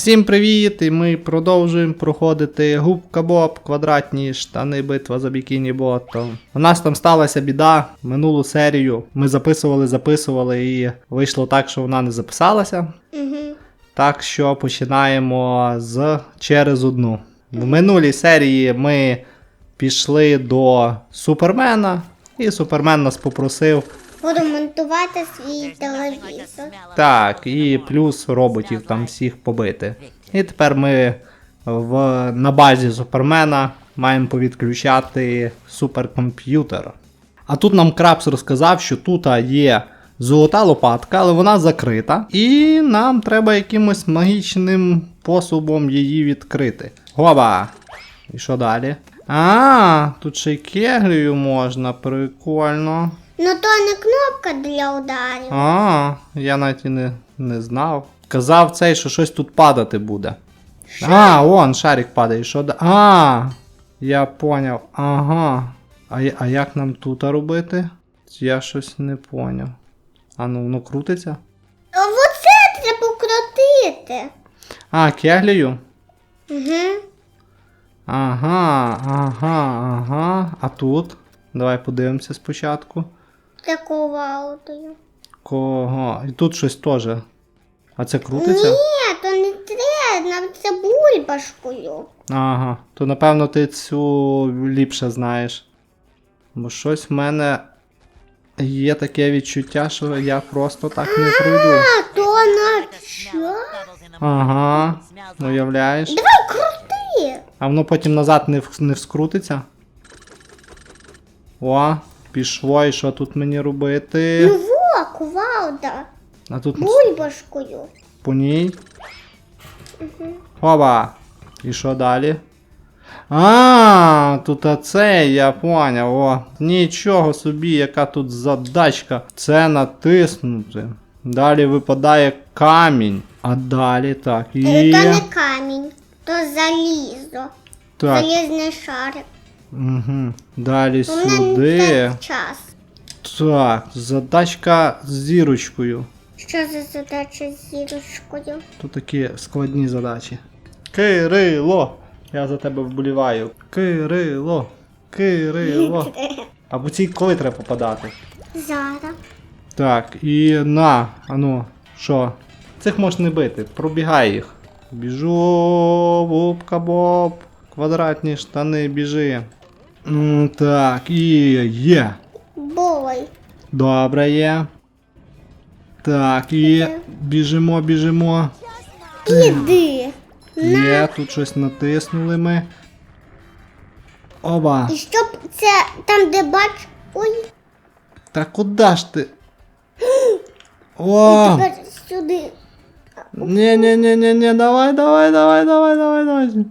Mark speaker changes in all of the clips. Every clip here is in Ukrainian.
Speaker 1: Всім привіт! І ми продовжуємо проходити губка Боб, квадратні штани, битва за бікіні ботом. У нас там сталася біда. Минулу серію ми записували, записували, і вийшло так, що вона не записалася.
Speaker 2: Угу.
Speaker 1: Так що починаємо з через одну. В минулій серії ми пішли до Супермена, і Супермен нас попросив
Speaker 2: Поремонтувати свій телевізор.
Speaker 1: Так, і плюс роботів там всіх побити. І тепер ми в, на базі Супермена маємо повідключати суперкомп'ютер. А тут нам Крабс розказав, що тут є золота лопатка, але вона закрита. І нам треба якимось магічним способом її відкрити. Гоба! І що далі? А, тут ще й кеглею можна, прикольно.
Speaker 2: Ну то не кнопка для ударів.
Speaker 1: А, я навіть і не, не знав. Казав цей, що щось тут падати буде. А, вон, шарик падає. Що да. А, я поняв. Ага. А, а як нам тут робити? Я щось не поняв. А ну, воно крутиться?
Speaker 2: А Оце треба крутити.
Speaker 1: А, кеглею?
Speaker 2: Угу.
Speaker 1: Ага, ага, ага. А тут? Давай подивимося спочатку.
Speaker 2: Таку валутою.
Speaker 1: Кого? І тут щось теж. А це крутиться?
Speaker 2: Ні, то не треба, це бульбашкою.
Speaker 1: Ага, то напевно ти цю ліпше знаєш. Бо щось в мене є таке відчуття, що я просто так не пройду.
Speaker 2: А, то на що?
Speaker 1: Ага, уявляєш?
Speaker 2: Давай крути.
Speaker 1: А воно потім назад не, в- не вскрутиться. О, пішло, і що тут мені робити?
Speaker 2: Ну во, кувалда.
Speaker 1: А тут
Speaker 2: Бульбашкою.
Speaker 1: по ній. Оба! І що далі? А, тут оце, я поняв. О, нічого собі, яка тут задачка. Це натиснути. Далі випадає камінь. А далі так.
Speaker 2: Е, То не камінь, то залізо.
Speaker 1: Так.
Speaker 2: Залізний шарик.
Speaker 1: Угу. Далі
Speaker 2: У мене
Speaker 1: сюди.
Speaker 2: так час.
Speaker 1: Так, задачка з зірочкою.
Speaker 2: Що за задача з зірочкою?
Speaker 1: Тут такі складні задачі. Кирило! Я за тебе вболіваю. Кирило! Кирило! А по цій коли треба попадати?
Speaker 2: Зараз.
Speaker 1: Так, і на, ану, що? Цих можеш не бити, пробігай їх. Біжу, губка боб, квадратні штани, біжи. Ну, так, і є.
Speaker 2: Бой.
Speaker 1: Добре є. Так, і біжимо, біжимо.
Speaker 2: Іди.
Speaker 1: Є, тут щось натиснули ми. Оба.
Speaker 2: І щоб це там, де бач. Ой,
Speaker 1: Та куди ж ти? О!
Speaker 2: тепер сюди.
Speaker 1: Ні, давай, давай, давай, давай, давай, давай.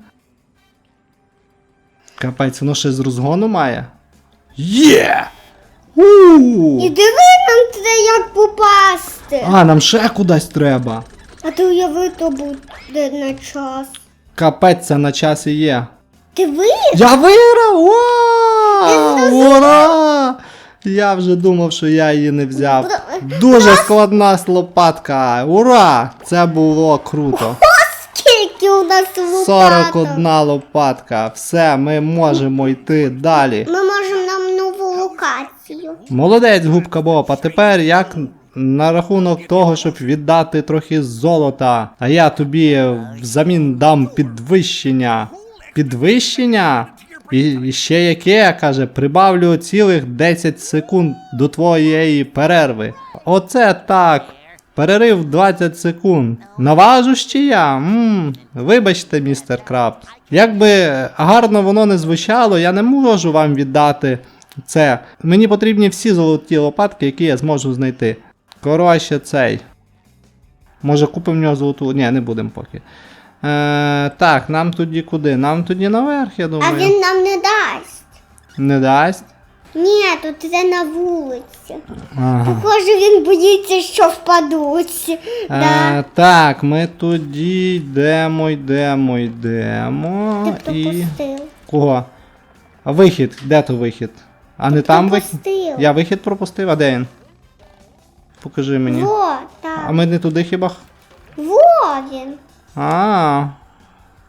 Speaker 1: Капець, воно ще з розгону має. Є!
Speaker 2: І диви нам це як попасти.
Speaker 1: А, нам ще кудись треба.
Speaker 2: А ти уяви, то буде на час.
Speaker 1: Капець, це на часі є.
Speaker 2: Ти виїш?
Speaker 1: Я виграв! Ура! Ура! Я вже думав, що я її не взяв. Дуже складна лопатка. Ура! Це було круто.
Speaker 2: Скільки у нас лопаток?
Speaker 1: 41 лопатка. Все, ми можемо йти далі.
Speaker 2: Ми можемо нам нову локацію.
Speaker 1: Молодець, губка Боб. А тепер як на рахунок того, щоб віддати трохи золота. А я тобі взамін дам підвищення. Підвищення? І, і ще яке, каже, прибавлю цілих 10 секунд до твоєї перерви. Оце так. Перерив 20 секунд. Наважу ще я. м вибачте, містер Краб. Якби гарно воно не звучало, я не можу вам віддати це. Мені потрібні всі золоті лопатки, які я зможу знайти. Коротше, цей. Може купимо в нього золоту. Ні, не будемо поки. Е, так, нам тоді куди? Нам тоді наверх, я думаю.
Speaker 2: А він нам не дасть.
Speaker 1: Не дасть.
Speaker 2: Ні, тут це на вулиці.
Speaker 1: Ага.
Speaker 2: Похоже, він боїться, що впадуть. Да.
Speaker 1: Так, ми тоді йдемо, йдемо, йдемо.
Speaker 2: Ти
Speaker 1: І.
Speaker 2: пропустив.
Speaker 1: Кого? А вихід, де то вихід? А не там вихід?
Speaker 2: пропустив.
Speaker 1: Я вихід пропустив, а де він? Покажи мені.
Speaker 2: Во,
Speaker 1: А
Speaker 2: так.
Speaker 1: ми не туди хіба?
Speaker 2: Во він.
Speaker 1: А.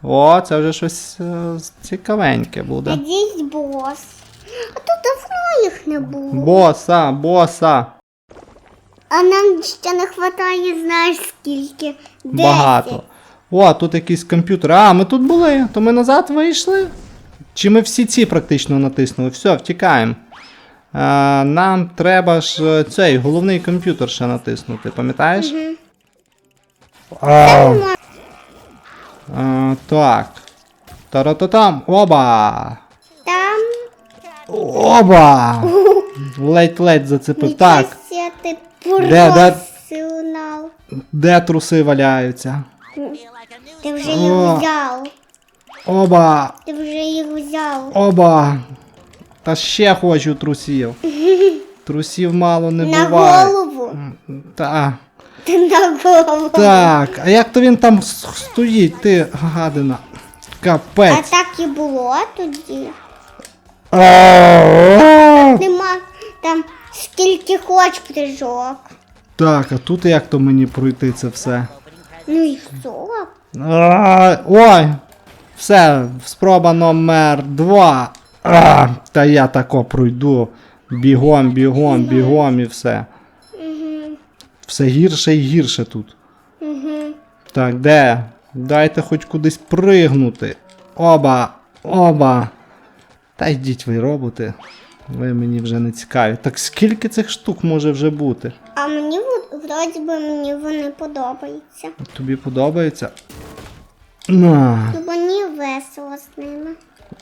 Speaker 1: О, це вже щось е, цікавеньке буде.
Speaker 2: Надіюсь, бос. А давно їх не було.
Speaker 1: Боса, боса.
Speaker 2: А нам ще не вистачає, знаєш скільки? Десять.
Speaker 1: Багато. О, тут якийсь комп'ютер. А, ми тут були. То ми назад вийшли? Чи ми всі ці практично натиснули? Все, втікаємо. А, нам треба ж е, цей головний комп'ютер ще натиснути, пам'ятаєш? А, а, так. Тарататам. Оба! Оба! Ледь-ледь зацепив. Так,
Speaker 2: ти
Speaker 1: Де, де? де труси валяються?
Speaker 2: Ти вже їх взяв.
Speaker 1: Оба!
Speaker 2: Ти вже їх взяв.
Speaker 1: Оба! Та ще хочу трусів. Трусів мало не
Speaker 2: На
Speaker 1: буває.
Speaker 2: голову.
Speaker 1: Та.
Speaker 2: Ти на голову.
Speaker 1: Так, а як то він там стоїть, ти гадина? Капець.
Speaker 2: А так і було тоді. Нема там скільки хоч прыжок.
Speaker 1: Так, а тут як то мені пройти це все?
Speaker 2: Ну і що?
Speaker 1: А, Ой! Все, спроба номер два. А, Та я тако пройду. Бігом, бігом, бігом і все. Все гірше і гірше тут. Так, де? Дайте хоч кудись пригнути. Оба! Оба! Та йдіть ви, роботи. Ви мені вже не цікаві. Так скільки цих штук може вже бути?
Speaker 2: А мені вроді би мені вони подобаються.
Speaker 1: Тобі подобається? На,
Speaker 2: Ну мені весело з ними.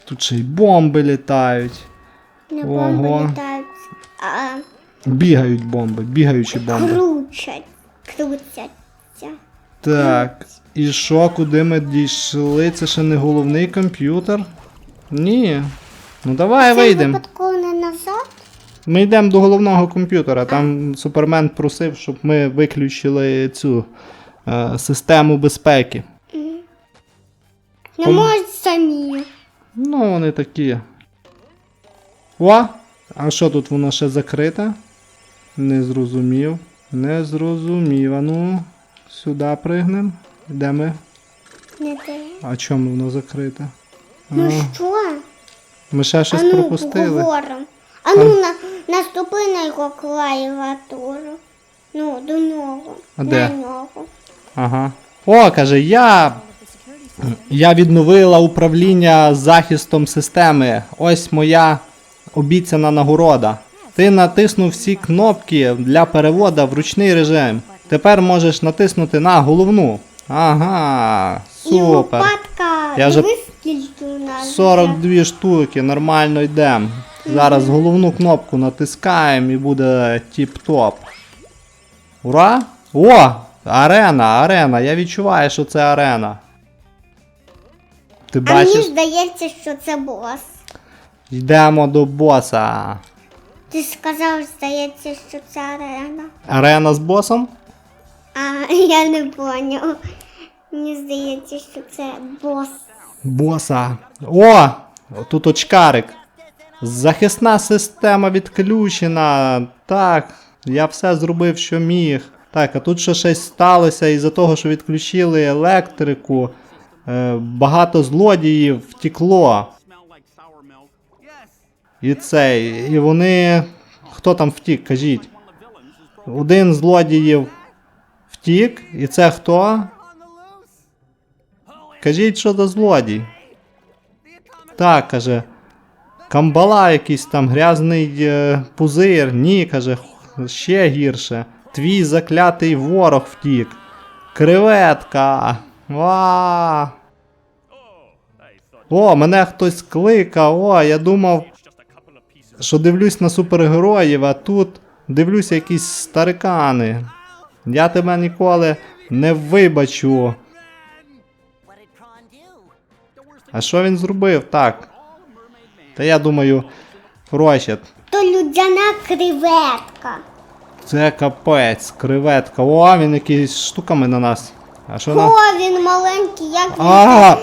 Speaker 1: тут ще й бомби літають.
Speaker 2: Не бомби літають, а
Speaker 1: Бігають бомби, бігаючі бомби.
Speaker 2: кручать. Крутяться.
Speaker 1: Так. І що, куди ми дійшли? Це ще не головний комп'ютер? Ні. Ну давай вийдемо.
Speaker 2: випадково не назад?
Speaker 1: Ми йдемо до головного комп'ютера. Там супермен просив, щоб ми виключили цю е, систему безпеки.
Speaker 2: Не
Speaker 1: Пом-
Speaker 2: можуть самі.
Speaker 1: Ну, вони такі. О! А що тут воно ще закрите? Не зрозумів. Не зрозумів. А ну, сюди пригнем. Де ми?
Speaker 2: Не те.
Speaker 1: А чому воно закрите?
Speaker 2: Ну що?
Speaker 1: Ми ще щось
Speaker 2: а ну,
Speaker 1: пропустили.
Speaker 2: поговоримо. А ну, на, наступи на його клавіатуру. Ну, до нього.
Speaker 1: А
Speaker 2: на
Speaker 1: де?
Speaker 2: нього.
Speaker 1: Ага. О, каже, я. Я відновила управління захистом системи. Ось моя обіцяна нагорода. Ти натиснув всі кнопки для перевода в ручний режим. Тепер можеш натиснути на головну. Ага,
Speaker 2: І лопатка.
Speaker 1: Я вже
Speaker 2: скільки у нас. вже.
Speaker 1: 42 штуки, нормально йдемо. Зараз головну кнопку натискаємо і буде тіп-топ. Ура! О! Арена, арена. Я відчуваю, що це арена. Ти
Speaker 2: А мені здається, що це бос.
Speaker 1: Йдемо до боса.
Speaker 2: Ти сказав, здається, що це арена.
Speaker 1: Арена з босом?
Speaker 2: А я не поняв. Мені здається, що це бос.
Speaker 1: Боса. О! Тут очкарик. Захисна система відключена. Так, я все зробив, що міг. Так, а тут ще щось сталося із-за того, що відключили електрику. Е, багато злодіїв втекло. І цей. І вони. Хто там втік, кажіть. Один злодіїв втік, і це хто? Кажіть, що за злодій. Так, каже. Камбала якийсь там грязний е, пузир. Ні, каже, ще гірше. Твій заклятий ворог втік. Креветка. Ва. О, мене хтось кликав. О, я думав, що дивлюсь на супергероїв, а тут дивлюся якісь старикани. Я тебе ніколи не вибачу. А що він зробив? Так. Та я думаю, прощать.
Speaker 2: То людяна креветка.
Speaker 1: Це капець, креветка. О, він якийсь штуками на нас. А що на.
Speaker 2: О, він маленький, як він.
Speaker 1: А!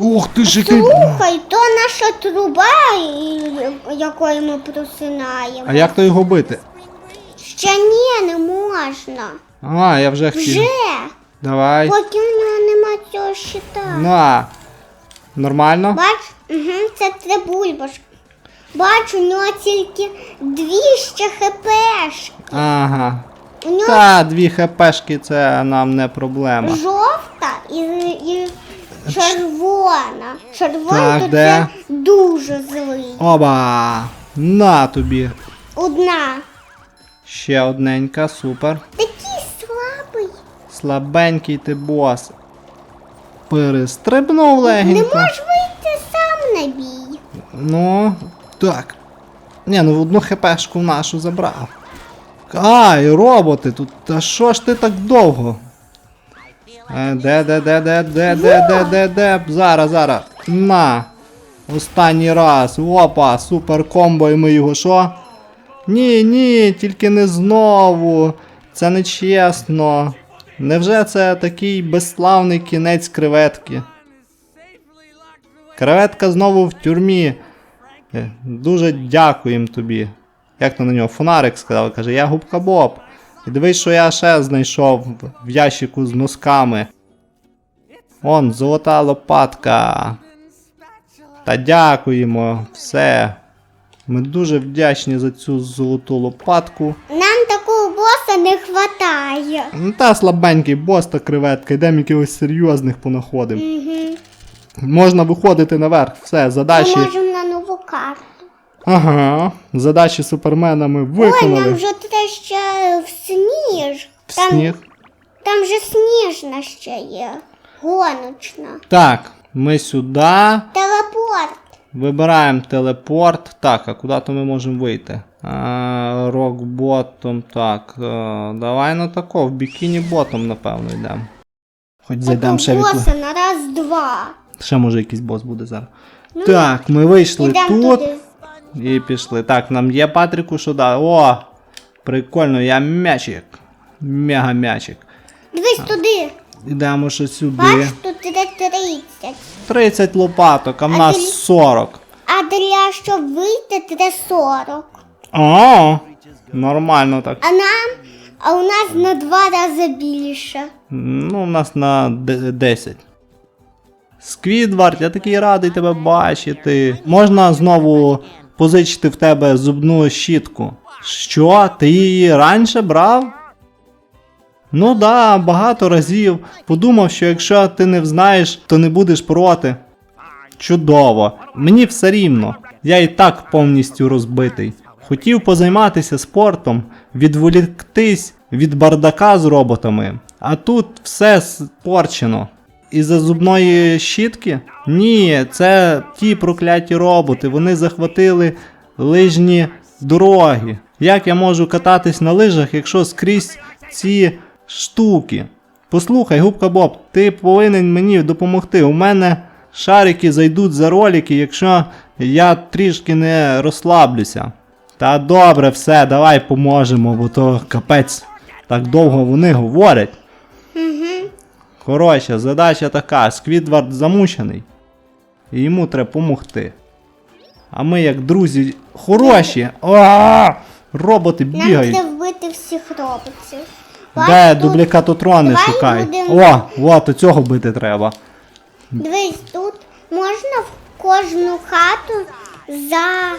Speaker 1: Ух ти ж який.
Speaker 2: Слухай, то наша труба, якою ми просинаємо.
Speaker 1: А як то його бити?
Speaker 2: Ще ні, не можна.
Speaker 1: А, я вже хотів.
Speaker 2: Вже.
Speaker 1: Давай.
Speaker 2: Поки у нього нема цього щита.
Speaker 1: На. Нормально?
Speaker 2: Бач, угу, це три бульбашки. Бач, у нього тільки дві ще хпшки.
Speaker 1: Ага.
Speaker 2: У нього
Speaker 1: Та, дві хпшки це нам не проблема.
Speaker 2: жовта і, і червона. Червона
Speaker 1: Так,
Speaker 2: то
Speaker 1: де?
Speaker 2: це дуже злий.
Speaker 1: Оба! На тобі.
Speaker 2: Одна.
Speaker 1: Ще одненька, супер.
Speaker 2: Такий слабий.
Speaker 1: Слабенький ти бос. Перестрибнув
Speaker 2: Не можеш вийти сам на бій.
Speaker 1: Ну, так. Ні, ну одну хпшку нашу забрав. Ай, роботи тут. Та що ж ти так довго? Е, Де, де, де, де, де, де, де, де, де? Зараз, зараз. На. Останній раз. Опа, супер комбо, і ми його що? Ні, ні, тільки не знову. Це не чесно. Невже це такий безславний кінець креветки? Креветка знову в тюрмі. Е, Дуже дякуємо тобі. Як то на нього? Фонарик сказав, каже, я губка Боб. І дивись, що я ще знайшов в ящику з носками. Он, золота лопатка. Та дякуємо, все. Ми дуже вдячні за цю золоту лопатку.
Speaker 2: Боса не хватає.
Speaker 1: Ну та слабенький бос та креветка, йдемо якихось серйозних понаходимо.
Speaker 2: Угу.
Speaker 1: Можна виходити наверх, все, задачі.
Speaker 2: Ми можемо на нову карту.
Speaker 1: Ага, задачі супермена ми
Speaker 2: Ой,
Speaker 1: виконали.
Speaker 2: нам вже треба ще в сніж.
Speaker 1: В
Speaker 2: Там,
Speaker 1: сніг.
Speaker 2: там же сніжна ще є. Гоночна.
Speaker 1: Так, ми сюди.
Speaker 2: Телепорт.
Speaker 1: Вибираємо телепорт. Так, а куди то ми можемо вийти? А, Рок ботом. Так. е, давай на тако, в бікіні ботом, напевно, йдемо. Хоч зайдемо ще від.
Speaker 2: боса на раз-два.
Speaker 1: Ще може якийсь бос буде зараз. так, ми вийшли тут
Speaker 2: туди.
Speaker 1: і пішли. Так, нам є Патріку, що да. О! Прикольно, я м'ячик. Мега м'ячик.
Speaker 2: Дивись туди.
Speaker 1: Йдемо ще сюди.
Speaker 2: Бач, тут іде 30.
Speaker 1: 30 лопаток, а в
Speaker 2: А
Speaker 1: нас 40.
Speaker 2: А для щоб вийти, треба 40.
Speaker 1: О, нормально так.
Speaker 2: А нам, а у нас на два рази більше.
Speaker 1: Ну, у нас на де- 10. Сквідвард, я такий радий тебе бачити. Можна знову позичити в тебе зубну щітку. Що? Ти її раніше брав? Ну да, багато разів. Подумав, що якщо ти не взнаєш, то не будеш проти. Чудово. Мені все рівно. Я і так повністю розбитий. Хотів позайматися спортом, відволіктись від бардака з роботами, а тут все спорчено. Із-за зубної щітки? Ні, це ті прокляті роботи. Вони захватили лижні дороги. Як я можу кататись на лижах, якщо скрізь ці штуки? Послухай, губка Боб, ти повинен мені допомогти. У мене шарики зайдуть за ролики, якщо я трішки не розслаблюся. Та добре, все, давай поможемо, бо то капець. Так довго вони говорять.
Speaker 2: Угу.
Speaker 1: Коротше, задача така: Сквідвард замучений. І йому треба допомогти. А ми, як друзі, хороші. А! Роботи
Speaker 2: Нам
Speaker 1: бігають.
Speaker 2: треба вбити всіх роботів.
Speaker 1: Де
Speaker 2: тут,
Speaker 1: дублікатотрони
Speaker 2: давай
Speaker 1: шукай?
Speaker 2: будемо-
Speaker 1: О, от у цього бити треба.
Speaker 2: Дивись, тут можна в кожну хату за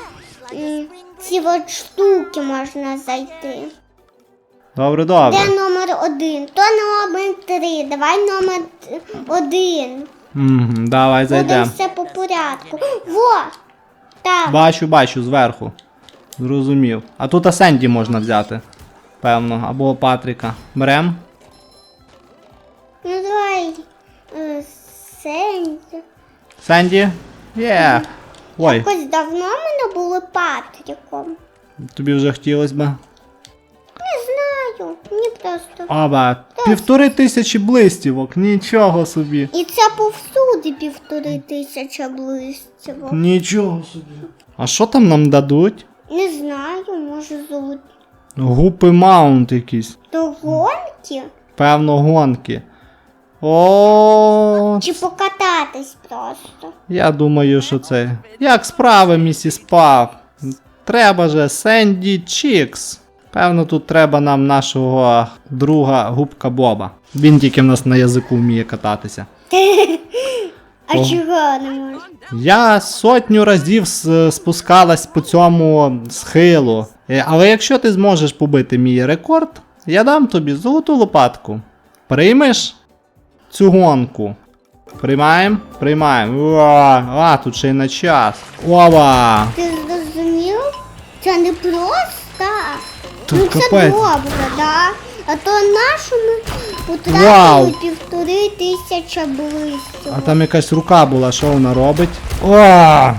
Speaker 2: м, ці от штуки можна зайти.
Speaker 1: Добре, добре.
Speaker 2: Де номер один? То номер три. Давай номер один.
Speaker 1: Угу, давай
Speaker 2: Буде
Speaker 1: зайдемо.
Speaker 2: все по порядку. Во! Так.
Speaker 1: Бачу, бачу, зверху. Зрозумів. А тут Асенді можна взяти. Певно, або Патріка. Берем?
Speaker 2: Ну давай. е, Сенді.
Speaker 1: Сенді? Є. Ой,
Speaker 2: Якось давно ми не були Патріком.
Speaker 1: тобі вже хотілося би.
Speaker 2: Не знаю. Мені просто.
Speaker 1: Оба, півтори тисячі блистівок, нічого собі.
Speaker 2: І це повсюди півтори тисячі блистівок.
Speaker 1: Нічого собі. А що там нам дадуть?
Speaker 2: Не знаю, може золоті.
Speaker 1: Гупи маунт якісь.
Speaker 2: То гонки?
Speaker 1: Певно, гонки. О,
Speaker 2: Чи покататись просто?
Speaker 1: я думаю, що це. Як справи, місіс Пав? Треба же Сенді Чікс. Певно, тут треба нам нашого друга губка Боба. Він тільки в нас на язику вміє кататися.
Speaker 2: А
Speaker 1: О.
Speaker 2: чого не можна?
Speaker 1: Я сотню разів с- спускалась по цьому схилу. Е, Але якщо ти зможеш побити мій рекорд, я дам тобі золоту лопатку. Приймеш цю гонку? Приймаємо? Приймаємо. Уа, А, тут ще й на час. Ова!
Speaker 2: Ти зрозумів? Це не просто.
Speaker 1: Та
Speaker 2: ну це
Speaker 1: капець.
Speaker 2: добре, да? А то нашому
Speaker 1: Вау.
Speaker 2: потратили півтори тисячі близько.
Speaker 1: А там якась рука була, що вона робить? О!
Speaker 2: А,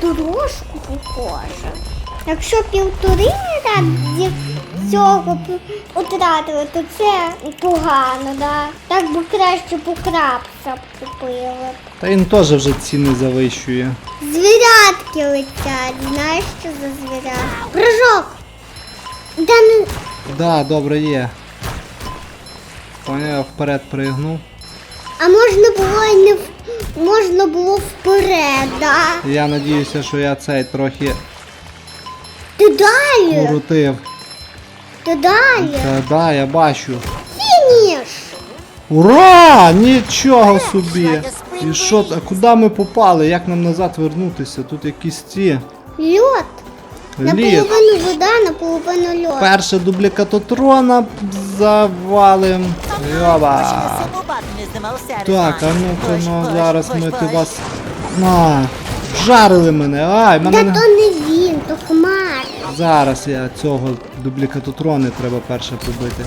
Speaker 2: дорожку похоже. Якщо півтори раді цього п- потратили, то це погано, да? Так би краще по крапса б купили.
Speaker 1: Та він теж вже ціни завищує.
Speaker 2: Звірятки летять, знаєш, що за звірятки? Прыжок! Да ну,
Speaker 1: Да, добре є. Поняв, вперед пригнув.
Speaker 2: а можна було і не в... можна було вперед, да?
Speaker 1: Я надіюся, що я цей трохи
Speaker 2: Ти далі,
Speaker 1: крутив.
Speaker 2: ти далі.
Speaker 1: Та да, я бачу.
Speaker 2: Фініш!
Speaker 1: Ура! Нічого собі! І що, а куди ми попали? Як нам назад вернутися? Тут якісь ці.
Speaker 2: Льот.
Speaker 1: Лід.
Speaker 2: Наполовину вода, наполовину льот.
Speaker 1: Перше дублікатотрона завалим. Йоба. Так, а ну-ка, ну зараз ми ти вас. На, жарили мене. Ай,
Speaker 2: Та
Speaker 1: мене. не-
Speaker 2: то не він, то хмар.
Speaker 1: Зараз я цього дублікатотрони треба перше побити.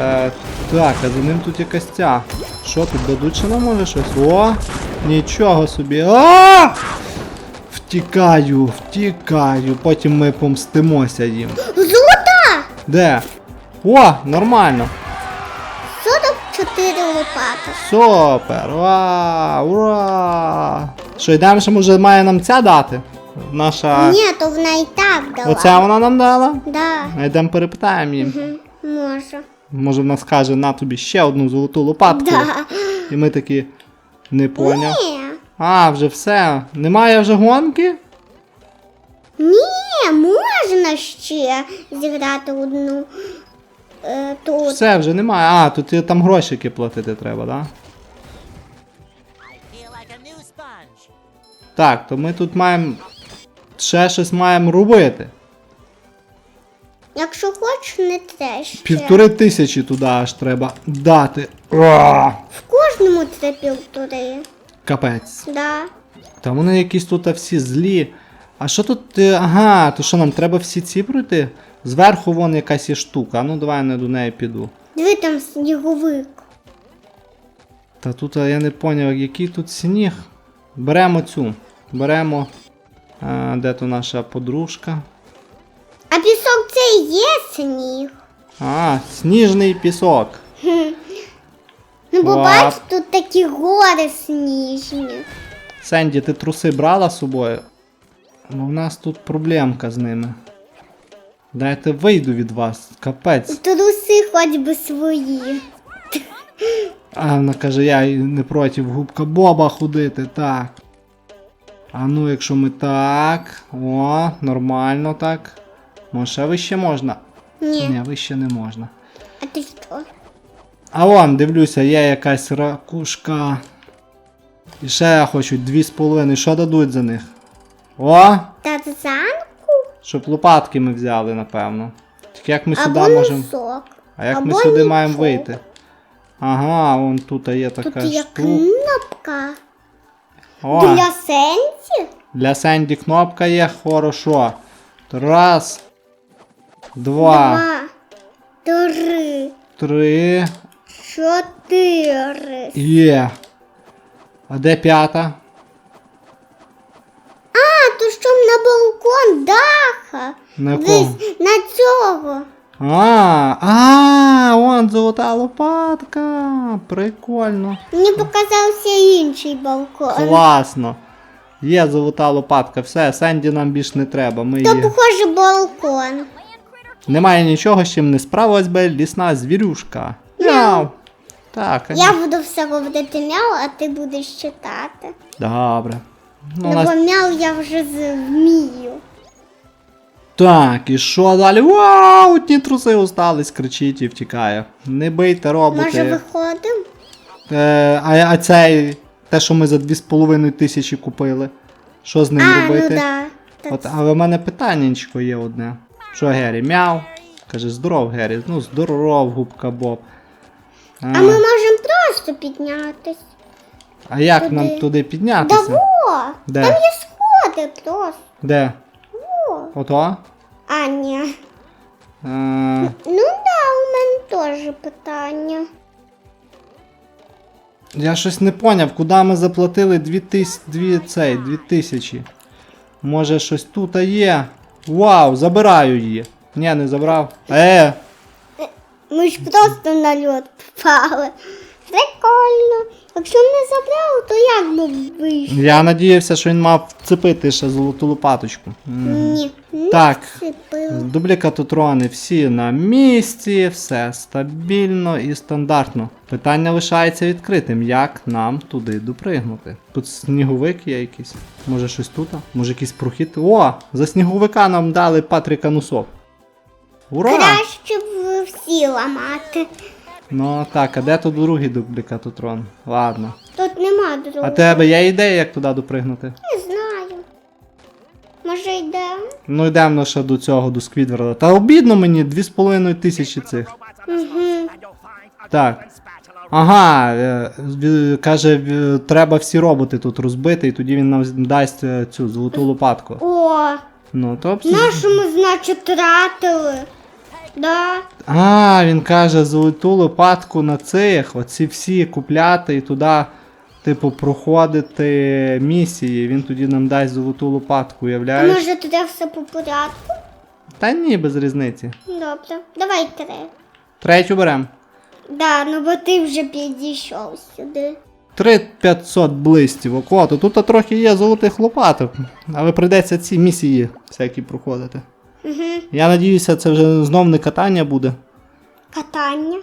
Speaker 1: Е, так, а за ним тут якась ця. Що тут дадуть ще нам може щось? О! Нічого собі. А! Втікаю, втікаю. Потім ми помстимося їм.
Speaker 2: Золота!
Speaker 1: Де? О, нормально.
Speaker 2: 44 лопати.
Speaker 1: Супер! Ура! Ура! Що, йдемо, що може має нам ця дати? Наша.
Speaker 2: Ні, то вона і так дала.
Speaker 1: Оця вона нам дала?
Speaker 2: Да.
Speaker 1: Йдемо перепитаємо їм.
Speaker 2: Може.
Speaker 1: Може вона скаже на тобі ще одну золоту лопатку.
Speaker 2: Да.
Speaker 1: І ми такі не поняв.
Speaker 2: Ні.
Speaker 1: А, вже все. Немає вже гонки?
Speaker 2: Ні, можна ще зіграти одну е, тут.
Speaker 1: Все, вже немає. А, тут там грошики платити треба, да? Так, то ми тут маємо. Ще щось маємо робити.
Speaker 2: Якщо хочеш, не ще.
Speaker 1: Півтори тисячі туди аж треба дати.
Speaker 2: В кожному це півтори.
Speaker 1: Капець.
Speaker 2: Да.
Speaker 1: Та вони якісь тут всі злі. А що тут. е, Ага, то що нам треба всі ці пройти? Зверху вон якась є штука. А ну давай я не до неї піду.
Speaker 2: Диви там сніговик.
Speaker 1: Та тут я не поняв, який тут сніг. Беремо цю. Беремо. А, де то наша подружка?
Speaker 2: А пісок це і є сніг.
Speaker 1: А, сніжний пісок.
Speaker 2: Ну, бо
Speaker 1: Лап.
Speaker 2: бач, тут такі гори сніжні.
Speaker 1: Сенді, ти труси брала з собою? Ну, в нас тут проблемка з ними. Дайте вийду від вас, капець.
Speaker 2: Труси хоч би свої.
Speaker 1: А вона каже, я й не проти в губка Боба ходити, так. А ну, якщо ми так. О, нормально так. Може, ще вище можна?
Speaker 2: Ні.
Speaker 1: Ні, вище не можна.
Speaker 2: А ти що?
Speaker 1: А вон, дивлюся, є якась ракушка. І ще я хочу дві з половиною. Що дадуть за них? О!
Speaker 2: Тарзанку?
Speaker 1: Щоб лопатки ми взяли, напевно. Тільки як ми сюди можемо. А як ми
Speaker 2: або
Speaker 1: сюди маємо вийти? Ага, вон тут є така
Speaker 2: Тут є
Speaker 1: штука.
Speaker 2: кнопка.
Speaker 1: О,
Speaker 2: Для сенсі?
Speaker 1: для Сенді кнопка є, хорошо. Раз, два,
Speaker 2: Два. Три.
Speaker 1: три.
Speaker 2: Чотири.
Speaker 1: Є. А де п'ята?
Speaker 2: А, то що на балкон даха.
Speaker 1: На кого?
Speaker 2: Десь на цього.
Speaker 1: А, а, вон золота лопатка. Прикольно.
Speaker 2: Мені показався інший балкон.
Speaker 1: Класно. Є золота лопатка, все, Сенді нам більш не треба. Ми
Speaker 2: То
Speaker 1: її...
Speaker 2: похоже балкон.
Speaker 1: Немає нічого, з чим не справилась би лісна звірюшка. Мяу. Так,
Speaker 2: Я буду все говорити мяу, а ти будеш читати.
Speaker 1: добре. Ну, у
Speaker 2: Ну,
Speaker 1: нас...
Speaker 2: мяу я вже з- вмію.
Speaker 1: Так, і що далі? Вау! Одні труси остались, кричить і втікає. Не бийте роботи.
Speaker 2: Може виходимо?
Speaker 1: Е, а, а цей, те, що ми за 2,5 тисячі купили. Що з ним
Speaker 2: А, ну
Speaker 1: робити?
Speaker 2: да. Та
Speaker 1: От, але в мене питаннячко є одне. Що Гері, мяв? Каже, здоров, Гері. Ну, здоров, губка Боб. А,
Speaker 2: А ми можемо просто піднятись.
Speaker 1: а як
Speaker 2: туди.
Speaker 1: нам туди піднятися?
Speaker 2: Да во!
Speaker 1: Де?
Speaker 2: Там є сходи просто.
Speaker 1: Де?
Speaker 2: Во.
Speaker 1: Ото?
Speaker 2: А, ні.
Speaker 1: Е,
Speaker 2: Ну да, у мене теж питання.
Speaker 1: я щось не поняв, куди ми заплатили 2 тис... 2, цей, 2. Може щось тут є? Вау, забираю її. Ні, не забрав. Е,
Speaker 2: Ми ж просто на льот попали. Прикольно. Якщо не забрали, то як ми вийшли?
Speaker 1: я надіявся, що він мав вцепити ще золоту лопаточку. М.
Speaker 2: Ні. не
Speaker 1: Так.
Speaker 2: вцепили.
Speaker 1: Дублікатотрони всі на місці, все стабільно і стандартно. Питання лишається відкритим, як нам туди допригнути. Тут сніговик є якийсь. Може щось тут? Може якийсь прохід. О! За сніговика нам дали Патріка Нусов. Ура!
Speaker 2: Краще б всі ламати.
Speaker 1: Ну так, а де тут другий дублікатотрон? Ладно.
Speaker 2: Тут нема другого.
Speaker 1: А тебе є ідея, як туди допригнути?
Speaker 2: Не знаю. Може йдемо?
Speaker 1: Ну йдемо ще до цього, до Сквідварда. Та обідно мені 2,5 тисячі цих.
Speaker 2: Угу.
Speaker 1: Так. Ага, е, каже, треба всі роботи тут розбити, і тоді він нам дасть е, цю золоту лопатку.
Speaker 2: О,
Speaker 1: Ну,
Speaker 2: нашу ми, значить, тратили. Да.
Speaker 1: А, він каже, золоту лопатку на цих, оці всі купляти і туди, типу, проходити місії. Він тоді нам дасть золоту лопатку,
Speaker 2: А
Speaker 1: уявляєш?
Speaker 2: може туди все по порядку?
Speaker 1: Та ні, без різниці.
Speaker 2: Добре. Давай три.
Speaker 1: Третю берем.
Speaker 2: Да, ну бо ти вже підійшов сюди.
Speaker 1: 3500 блистів. Око, то тут трохи є золотих лопаток. Але прийдеться ці місії всякі проходити.
Speaker 2: Угу.
Speaker 1: Я надіюся, це вже знов не катання буде.
Speaker 2: Катання.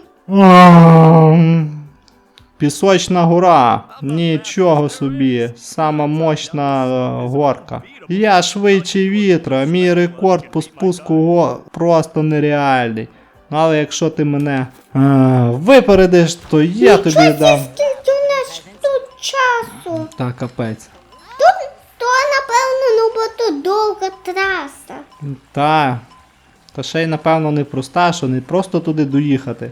Speaker 1: Пісочна гора. Нічого собі. Сама мощна е, горка. Я швидший вітра. Мій рекорд по спуску го- просто нереальний. Ну, Але якщо ти мене е, випередиш, то я тобі дам.
Speaker 2: скільки у нас тут часу?
Speaker 1: Так, капець.
Speaker 2: Бо тут довга траса.
Speaker 1: Та. Та ще й напевно не проста, що не просто туди доїхати,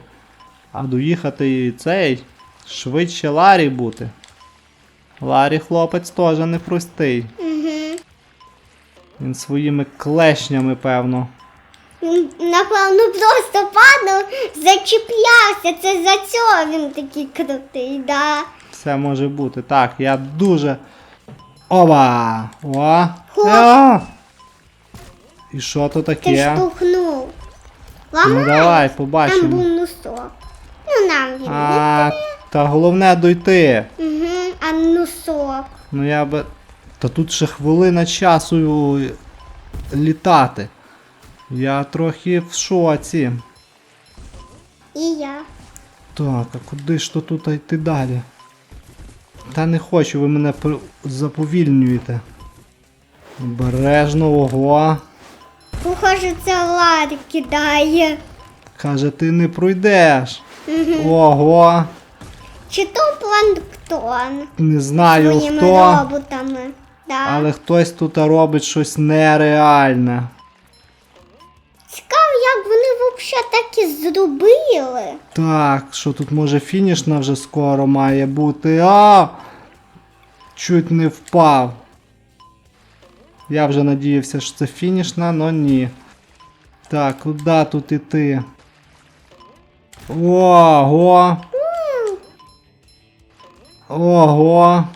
Speaker 1: а доїхати і цей. Швидше Ларі бути. Ларі хлопець теж непростий.
Speaker 2: Угу.
Speaker 1: Він своїми клешнями, певно.
Speaker 2: Напевно, просто падав, зачіплявся. Це за цього він такий крутий, да.
Speaker 1: Все може бути. Так, я дуже. Оба! О! О! І що то
Speaker 2: Ти
Speaker 1: таке?
Speaker 2: штовхнув.
Speaker 1: Ну давай,
Speaker 2: Там
Speaker 1: побачимо.
Speaker 2: був носок. Ну нам він.
Speaker 1: А, та головне дойти.
Speaker 2: Угу, а носок.
Speaker 1: Ну я би. Та тут ще хвилина часу літати. Я трохи в шоці.
Speaker 2: І я.
Speaker 1: Так, а куди ж то тут йти далі? Та не хочу, ви мене заповільнюєте. Обережно, ого.
Speaker 2: Похоже, це Ларі кидає.
Speaker 1: Каже, ти не пройдеш.
Speaker 2: Угу.
Speaker 1: Ого.
Speaker 2: Чи то планктон
Speaker 1: Не знаю
Speaker 2: своїми
Speaker 1: хто,
Speaker 2: роботами. Да.
Speaker 1: але хтось тут робить щось нереальне.
Speaker 2: Взагалі так і зробили.
Speaker 1: Так, що тут може фінішна вже скоро має бути. А! Чуть не впав. Я вже надіявся, що це фінішна, но ні. Так, куди тут іти? Ого! Ого!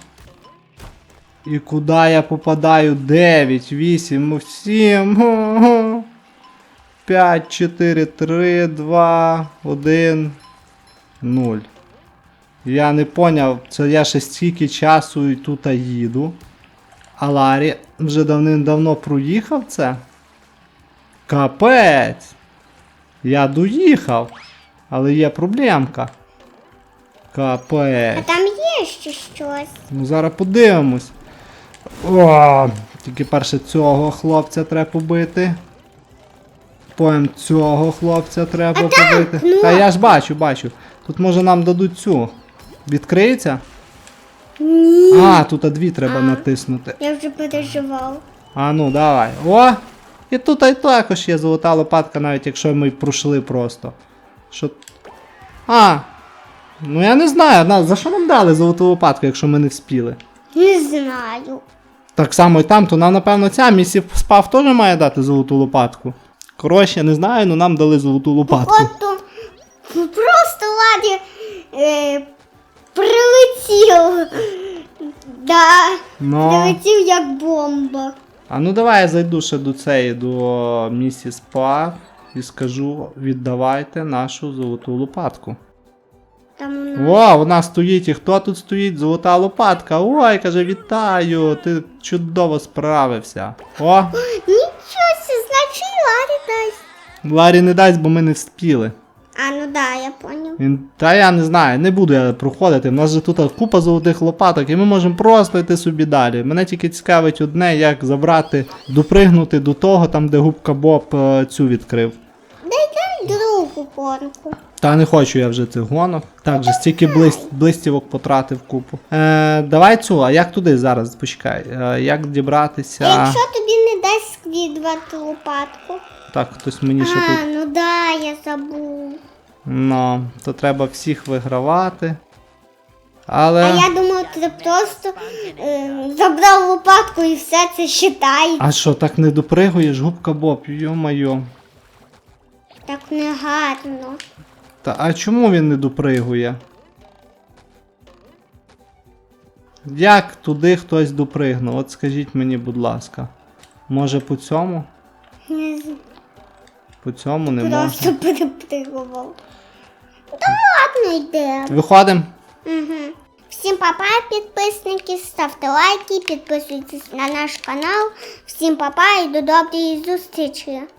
Speaker 1: І куди я попадаю? 9, 8, 7. 5, 4, 3, 2, 1, 0. Я не поняв, це я ще стільки часу і тут їду. А Ларі вже давним-давно проїхав це. Капець. Я доїхав. Але є проблемка. Капець.
Speaker 2: А там є ще щось.
Speaker 1: Ну зараз подивимось. О, тільки перше цього хлопця треба побити. Потім цього хлопця треба
Speaker 2: А там
Speaker 1: побити.
Speaker 2: кнопка.
Speaker 1: Та я ж бачу, бачу. Тут може нам дадуть цю. Відкриється?
Speaker 2: Ні.
Speaker 1: А, тут а дві треба
Speaker 2: А.
Speaker 1: натиснути.
Speaker 2: Я вже переживав.
Speaker 1: А ну, давай. О! І тут і також є золота лопатка, навіть якщо ми пройшли просто. Що. А! Ну я не знаю, на, за що нам дали золоту лопатку, якщо ми не вспіли?
Speaker 2: Не знаю.
Speaker 1: Так само і там, то нам, напевно, ця місія спав теж має дати золоту лопатку. Коротше, я не знаю, але нам дали золоту лопатку.
Speaker 2: От то просто Ладі е, прилетів. Да.
Speaker 1: Ну.
Speaker 2: Прилетів як бомба.
Speaker 1: А ну давай я зайду ще до цієї, до місіс Пав і скажу, віддавайте нашу золоту лопатку.
Speaker 2: Там у нас.
Speaker 1: О, вона стоїть, і хто тут стоїть? Золота лопатка. Ой, каже, вітаю, ти чудово справився. О,
Speaker 2: сі, Ладі дасть.
Speaker 1: Ларі не дасть, бо ми не вспіли.
Speaker 2: А, ну да, я поняв.
Speaker 1: Він, та я не знаю, не буду я проходити. У нас же тут купа золотих лопаток, і ми можемо просто йти собі далі. Мене тільки цікавить одне, як забрати, допригнути до того, там, де губка Боб е, цю відкрив.
Speaker 2: Дай нам другу гонку.
Speaker 1: Та не хочу я вже цих гонок. Так же, стільки блистівок потратив купу. Е, давай цю, а як туди зараз? Почекай. Е, як дібратися?
Speaker 2: Якщо тобі скидувати лопатку.
Speaker 1: Так, хтось мені ще
Speaker 2: А,
Speaker 1: тут.
Speaker 2: ну да, я забув.
Speaker 1: Ну, то треба всіх вигравати. Але.
Speaker 2: А я думав, ти просто е, забрав лопатку і все це считай.
Speaker 1: А що, так не допригуєш, губка Боб, йо-майо.
Speaker 2: Так не гарно.
Speaker 1: Та а чому він не допригує? Як туди хтось допригнув? От скажіть мені, будь ласка. Може по цьому?
Speaker 2: Не знаю.
Speaker 1: По цьому не можна.
Speaker 2: Просто перепригував. Та ладно йде.
Speaker 1: Виходимо.
Speaker 2: Угу. Всім папа, підписники, ставте лайки, підписуйтесь на наш канал. Всім папа і до доброї зустрічі.